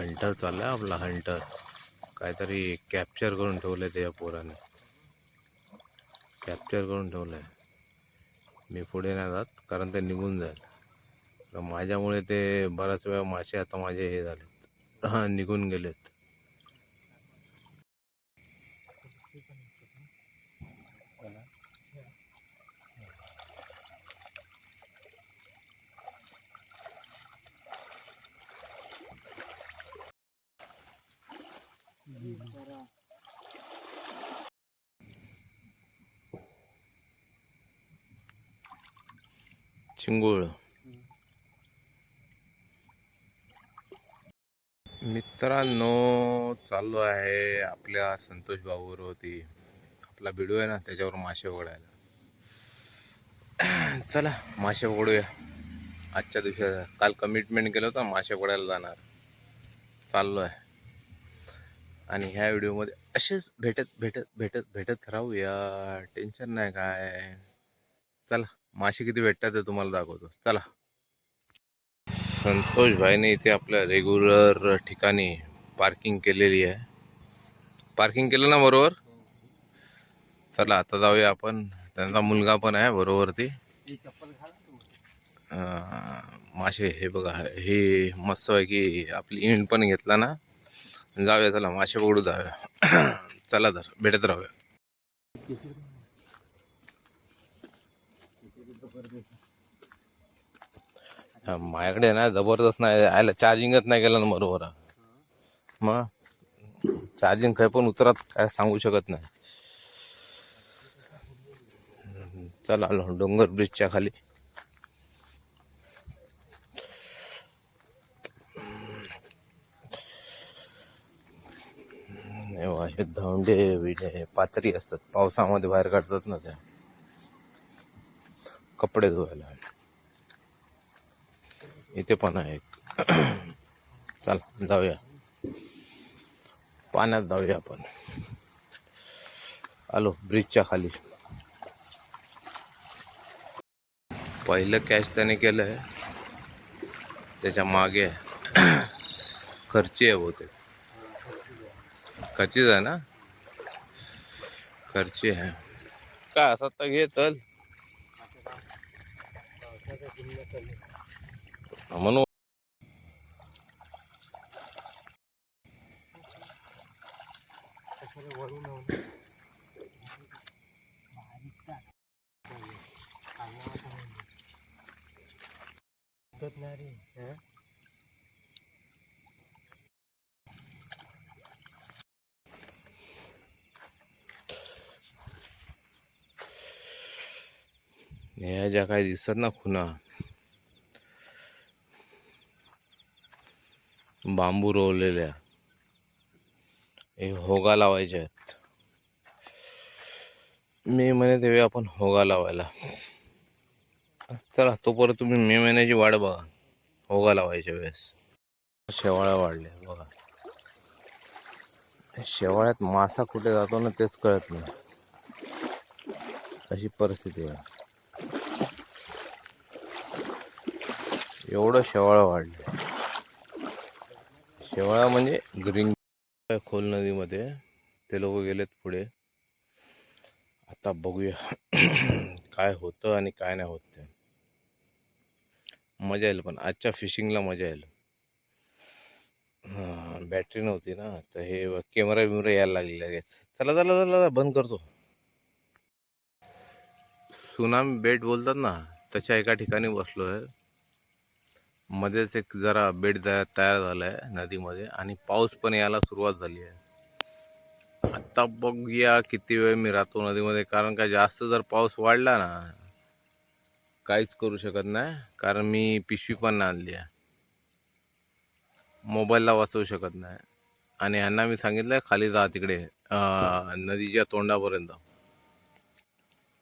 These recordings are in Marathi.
हंटर चाललाय आपला हंटर काहीतरी कॅप्चर करून ठेवलं आहे त्या पोराने. कॅप्चर करून ठेवलं आहे मी पुढे नाही जात कारण ते निघून जाईल. माझ्यामुळे ते बऱ्याच वेळा मासे आता माझे हे झाले हां निघून गेलेत. चिंगूळ मित्रांनो चाललो आहे आपल्या संतोष भाऊवरती आपला व्हिडिओ आहे ना त्याच्यावर मासे पकडायला चला मासे पकडूया आजच्या दिवशी काल कमिटमेंट केलं होतं मासे पकडायला जाणार. चाललो आहे. आणि ह्या व्हिडिओमध्ये असेच भेटत भेटत भेटत भेटत राहूया. टेन्शन नाही काय. चला मासे किती भेटतात ते तुम्हाला दाखवतो. चला. संतोष भाईने इथे आपल्या रेग्युलर ठिकाणी पार्किंग केलेली आहे. पार्किंग केलं ना बरोबर? चला आता जाऊया आपण. त्यांचा मुलगा पण आहे बरोबर ती मासे हे बघा हे मस्त आहे की आपली इंड पण घेतला ना. जाऊया चला मासे पकडू जाऊया. चला तर भेटत राहूया. माझ्याकडे ना जबरदस्त नाही आयला चार्जिंगच नाही केलं ना बरोबर. मग चार्जिंग काय पण उतरत काय सांगू शकत नाही. चला आलो डोंगर ब्रिजच्या खाली. हे हे धोंडे विडे पातरी असतात. पावसामध्ये बाहेर काढतात ना त्या. कपडे धुवायला. इथे पण आहे चल चला जाऊया. पाण्यात जाऊया आपण. आलो ब्रिजच्या खाली. पहिलं कॅश त्याने केलं आहे त्याच्यामागे खर्ची आहे बहुतेक. खर्चीच आहे ना? खर्ची आहे. काय असं तर घे चल. म्हणून ह्या ज्या काही दिसतात ना खुना बांबू रोवलेल्या हे होगा लावायच्या आहेत. मे महिन्यात येऊया आपण होगा लावायला. चला तोपर्यंत तुम्ही मे महिन्याची वाढ बघा. होगा लावायच्या वेळेस. शेवाळ्या वाढल्या बघा. शेवाळ्यात मासा कुठे जातो ना तेच कळत नाही. अशी परिस्थिती आहे. एवढं शेवाळं वाढलं शेवाळा म्हणजे ग्रीन खोल नदीमध्ये ते लोक गेलेत पुढे. आता बघूया काय होतं आणि काय नाही होत ते. मजा येईल पण आजच्या फिशिंगला मजा येईल. हां बॅटरी नव्हती ना तर हे कॅमेरा बिमेरा यायला लागले लगेच. चला चला चला बंद करतो. सुनामी बेट बोलतात ना त्याच्या एका ठिकाणी बसलो आहे मध्येच एक जरा बेड तयार झाला आहे नदीमध्ये आणि पाऊस पण यायला सुरुवात झाली आहे. आत्ता बघूया किती वेळ मी राहतो नदीमध्ये कारण का जास्त जर पाऊस वाढला ना काहीच करू शकत नाही कारण मी पिशवी पण नाही आणली आहे. मोबाईलला वाचवू शकत नाही. आणि ह्यांना मी सांगितलं आहे खाली जा तिकडे नदीच्या तोंडापर्यंत.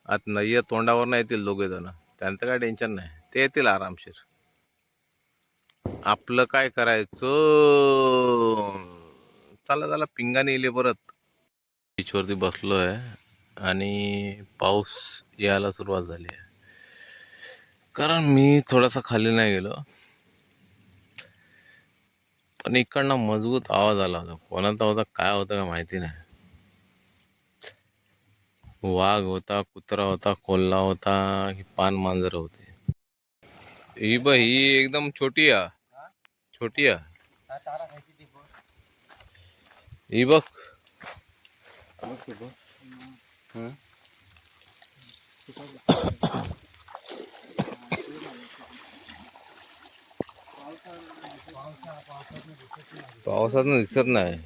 आता नदीच्या तोंडावर नाही येतील दोघे जण त्यांचं काय टेन्शन नाही. ते येतील आरामशीर. आपलं काय करायचं? चला चला पिंगाने येले परत. बीचवरती बसलो आहे आणि पाऊस यायला सुरुवात झाली आहे. कारण मी थोडासा खाली नाही गेलो. पण इकडनं मजबूत आवाज आला होता. कोणाचा होता काय होता का माहिती नाही. वाघ होता कुत्रा होता कोल्हा होता की पान मांजर होते. ही ब ही एकदम छोटी आ छोटी आ ही बघ। पावसात दिसत नाही.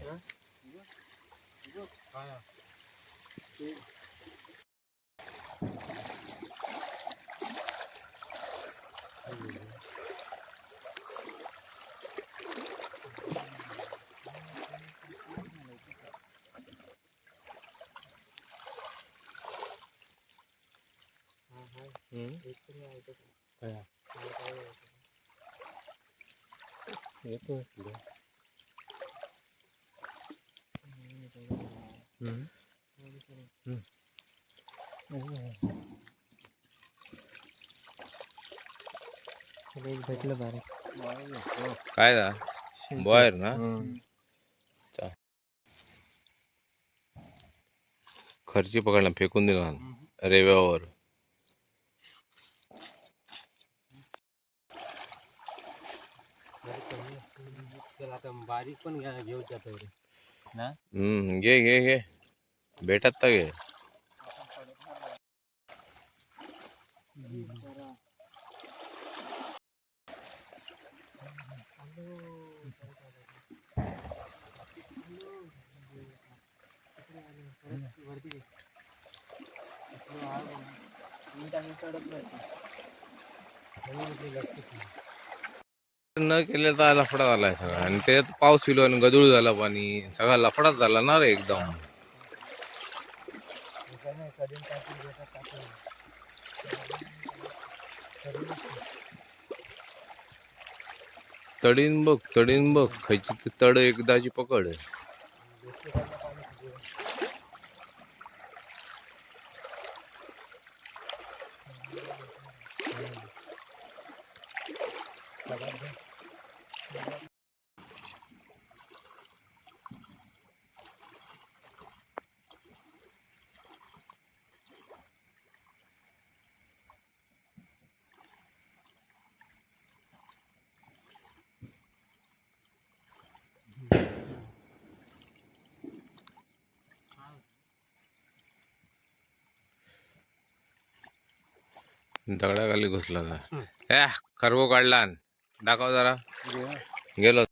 भेटलं बारीक काय दा बाहेर ना खर्ची पकडला फेकून दिला रेव्यावर चल आता बारीक पण घ्या घेऊ त्यात ना? हम्म घे घे घे. भेटत तर घे. न केलं तर लफडा झाला आहे सगळा. आणि त्याच्यात पाऊस येलो आणि गदूळ झाला पाणी. सगळा लफडाच झाला ना रे एकदम. तडीन बघ तडीन बघ. खायची ती तड एकदाची पकड दगडाखाली घुसला का ए खरबो काढला. दाखव जरा. गेलो.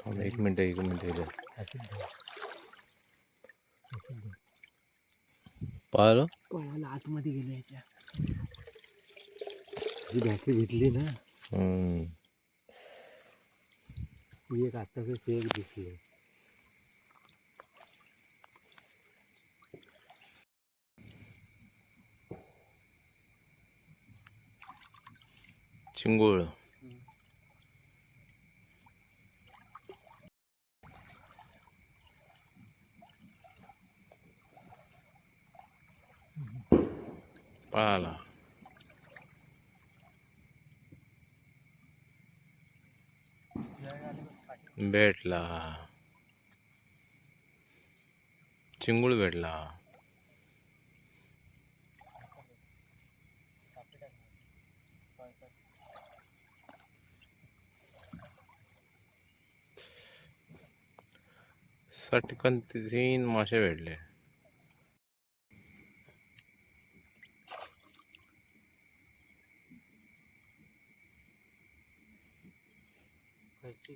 थांब एक मिनिट एक मिनिट इथे. पाहिलं कोणाला आतमध्ये गेलो याच्या ही? बॅटरी भेटली ना। हम्म. एक आत्ताच एक दिसली चिंगूळ पळाला भेटला चिंगूळ भेटला सटकन तीन मासे भेटले. खायची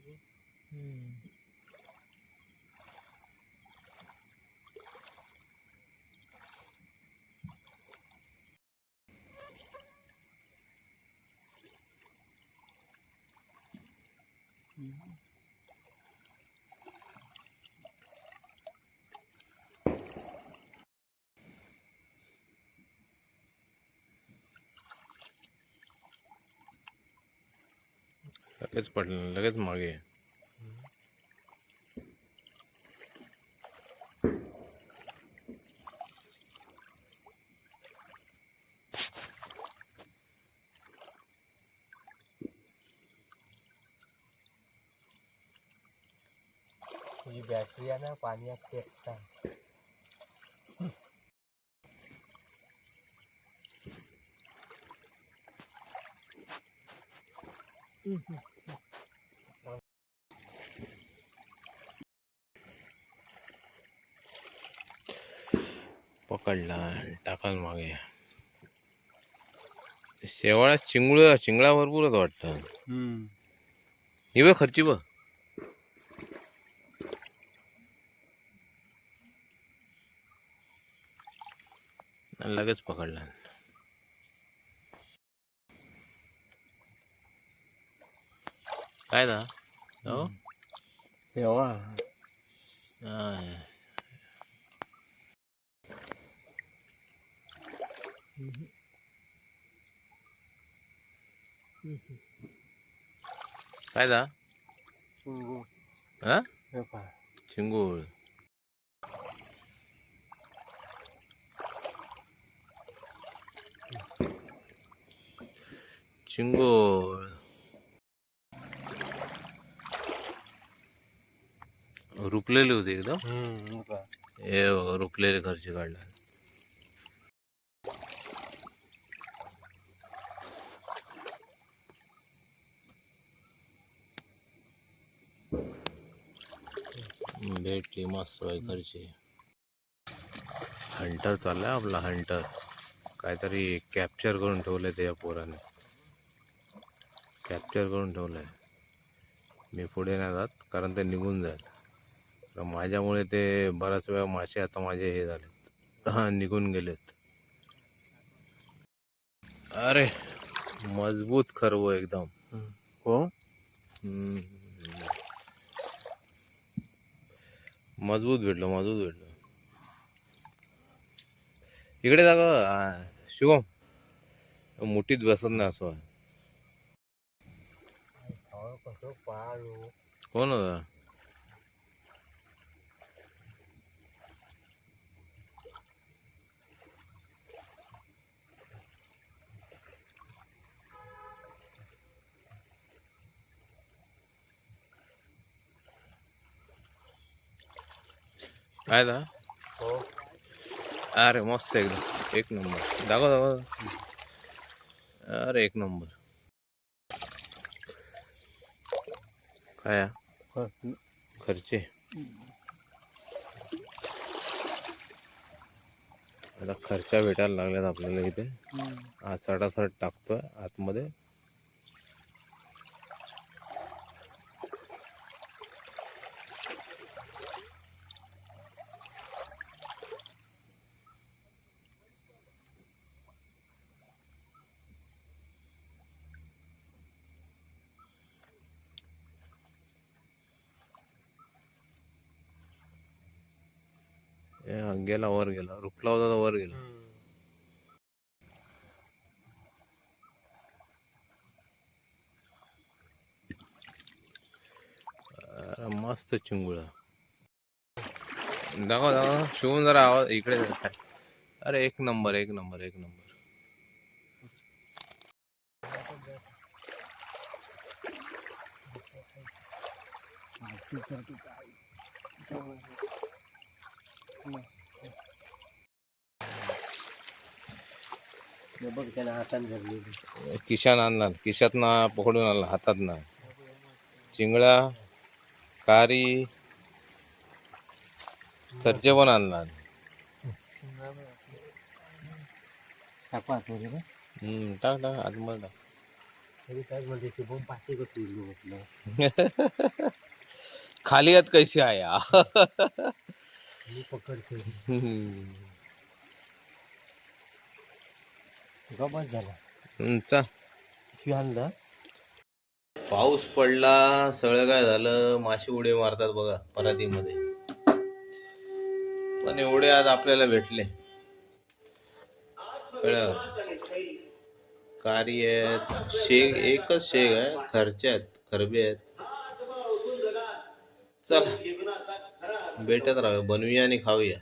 लगेच पडलं लगेच मागे. ही बॅटरी आहे ना पाण्यात फेकता पकडला टाकाल मागे. शेवाळा चिंगळ चिंगळा भरपूरच वाटतं. ही बघ खर्ची बघ. लगेच पकडला. काय दा? हो तेव्हा आय. काय दा शिंगू हा हे पहा चिंगूळ चिंगूळ रुपलेली होती एकदम हम्म, हे पहा. हे बघा रुपलेले घरचे काढला भेटली मस्त घरची. हंटर चाललाय आपला हंटर काहीतरी कॅप्चर करून ठेवलंय त्या पोराने. कॅप्चर करून ठेवलंय. मी पुढे नाही जात कारण ते निघून जाईल. तर माझ्यामुळे ते बराच वेळा मासे आता माझे हे झाले हा निघून गेलेत. अरे मजबूत खरवो एकदम हो हम्म. मजबूत भेटलं मजबूत भेटलं. इकडे जा गं. आ, शिवम मुठीत बसत नाही असं. पाहू कोण होता? काय दा हो. अरे मस्त एकदम. एक नंबर. दाखव दाखव. अरे एक नंबर. काय. खर्चे. आता खर्चा भेटायला लागल्यात आपल्याला इथे. आज सडासड टाकतोय आतमध्ये. गेला वर गेला रुपला होता तर वर गेला. अरे मस्त चिंगुळा. दाखव दाखव शिवून जरा आवाज इकडे जरा. अरे एक नंबर एक नंबर एक नंबर. बघ त्याला हाताने धरलेली किशान आणला. किशात ना पकडून आणला हातात ना. चिंगळा कारी खर्चे पण आणला. टाका ना हम्म, टाक टाक आतमध्ये टाक. तरी काय म्हणजे का म्हटलं खाली आत कैसी आया मी पकडतो. हम्म. बस झाला. चा. आणलं. पाऊस पडला सगळं काय झालं माशी उडी मारतात बघा परातीमध्ये. पण एवढे आज आपल्याला भेटले. कळलं? कारी आहेत शेग एकच शेग आहे खर्चे आहेत खरबे आहेत. चला भेटत राहूया बनवूया आणि खाऊया.